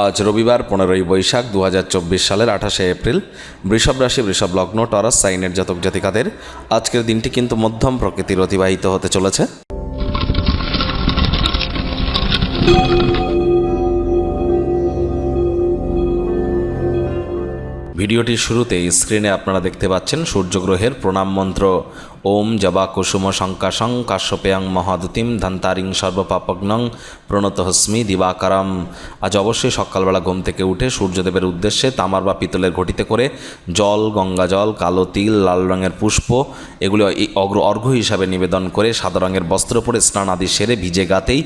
আজ রবিবার, পনেরোই বৈশাখ দু হাজার চব্বিশ সালের আঠাশে এপ্রিল। বৃষভ রাশি, বৃষভ লগ্ন, টরাস, সাইনের জাতক জাতিকাদের আজকের দিনটি কিন্তু মধ্যম প্রকৃতির অতিবাহিত হতে চলেছে। ভিডিওটির শুরুতেই স্ক্রিনে আপনারা দেখতে পাচ্ছেন সূর্যগ্রহের প্রণাম মন্ত্র। ওম জবা কুসুম শঙ্কাশং কাশ্যপেয়ং মহাদুতিম ধন্তারিং সর্বপাপগ্নং প্রণত হস্মি দিবাকারম। আজ অবশ্যই সকালবেলা ঘুম থেকে উঠে সূর্যদেবের উদ্দেশ্যে তামার বা পিতলের ঘটিতে করে জল, গঙ্গা জল, কালো তিল, লাল রঙের পুষ্প, এগুলো অগ্র অর্ঘ্য হিসাবে নিবেদন করে সাদা রঙের বস্ত্র পরে স্নান আদি সেরে ভিজে গাতেই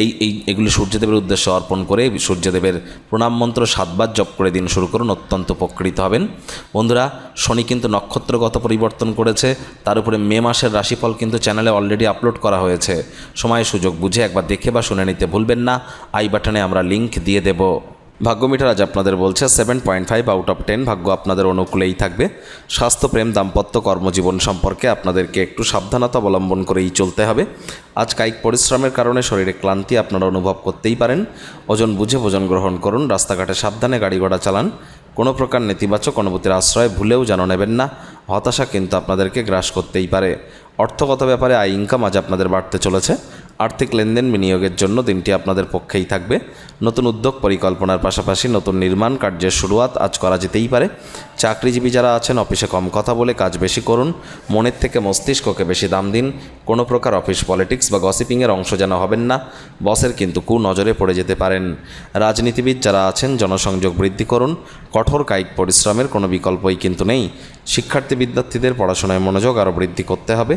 এই এই, এগুলি সূর্যদেবের উদ্দেশ্যে অর্পণ করে সূর্যদেবের প্রণাম মন্ত্র সাতবার জপ করে দিন শুরু করুন, অত্যন্ত উপকৃত হবেন। বন্ধুরা, শনি কিন্তু নক্ষত্রগত পরিবর্তন করেছে, তার উপরে মে মাসের রাশিফল কিন্তু চ্যানেলে অলরেডি আপলোড করা হয়েছে। সময় সুযোগ বুঝে একবার দেখে বা শুনে নিতে ভুলবেন না। আই বাটনে আমরা লিংক দিয়ে দেব। ভাগ্য মিটার আজ আপনাদের বলছে seven point five out of ten ভাগ্য আপনাদের অনুকূলেই থাকবে। স্বাস্থ্য, প্রেম, দাম্পত্য, কর্মজীবন সম্পর্কে আপনাদেরকে একটু সাবধানতা অবলম্বন করেই চলতে হবে। আজ কায়িক পরিশ্রমের কারণে শরীরে ক্লান্তি আপনারা অনুভব করতেই পারেন। ওজন বুঝে ভোজন গ্রহণ করুন, রাস্তাঘাটে সাবধানে গাড়ি ঘোড়া চালান। কোনো প্রকার নেতিবাচক অনুভূতির আশ্রয় ভুলেও যেন নেবেন না। হতাশা কিন্তু আপনাদেরকে গ্রাস করতেই পারে। অর্থগত ব্যাপারে আয় ইনকাম আজ আপনাদের বাড়তে চলেছে। আর্থিক লেনদেন বিনিয়োগের জন্য দিনটি আপনাদের পক্ষেই থাকবে। নতুন উদ্যোগ পরিকল্পনার পাশাপাশি নতুন নির্মাণ কার্যের শুরুয়াত আজ করা যেতেই পারে। চাকরিজীবী যারা আছেন, অফিসে কম কথা বলে কাজ বেশি করুন। মনের থেকে মস্তিষ্ককে বেশি দাম দিন। কোনো প্রকার অফিস পলিটিক্স বা গসিপিংয়ের অংশ যেন হবেন না। বসের কিন্তু কু নজরে পড়ে যেতে পারেন। রাজনীতিবিদ যারা আছেন, জনসংযোগ বৃদ্ধি করুন। কঠোর কায়িক পরিশ্রমের কোনো বিকল্পই কিন্তু নেই। শিক্ষার্থী বিদ্যার্থীদের পড়াশোনায় মনোযোগ আরও বৃদ্ধি করতে হবে।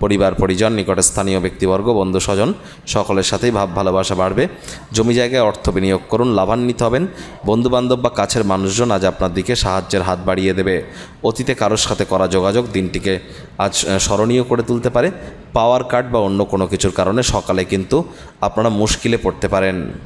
পরিবার, পরিজন, নিকটে স্থানীয় ব্যক্তিবর্গ, বন্ধু, স্বজন, সকলের সাথেই ভাব, ভালোবাসা বাড়বে। জমি জায়গায় অর্থ বিনিয়োগ করুন, লাভান্বিত হবেন। বন্ধুবান্ধব বা কাছের মানুষজন আজ আপনার দিকে সাহায্যের হাত বাড়িয়ে দেবে। অতীতে কারোর সাথে করা যোগাযোগ দিনটিকে আজ স্মরণীয় করে তুলতে পারে। পাওয়ার কার্ড বা অন্য কোনো কিছুর কারণে সকালে কিন্তু আপনারা মুশকিলে পড়তে পারেন।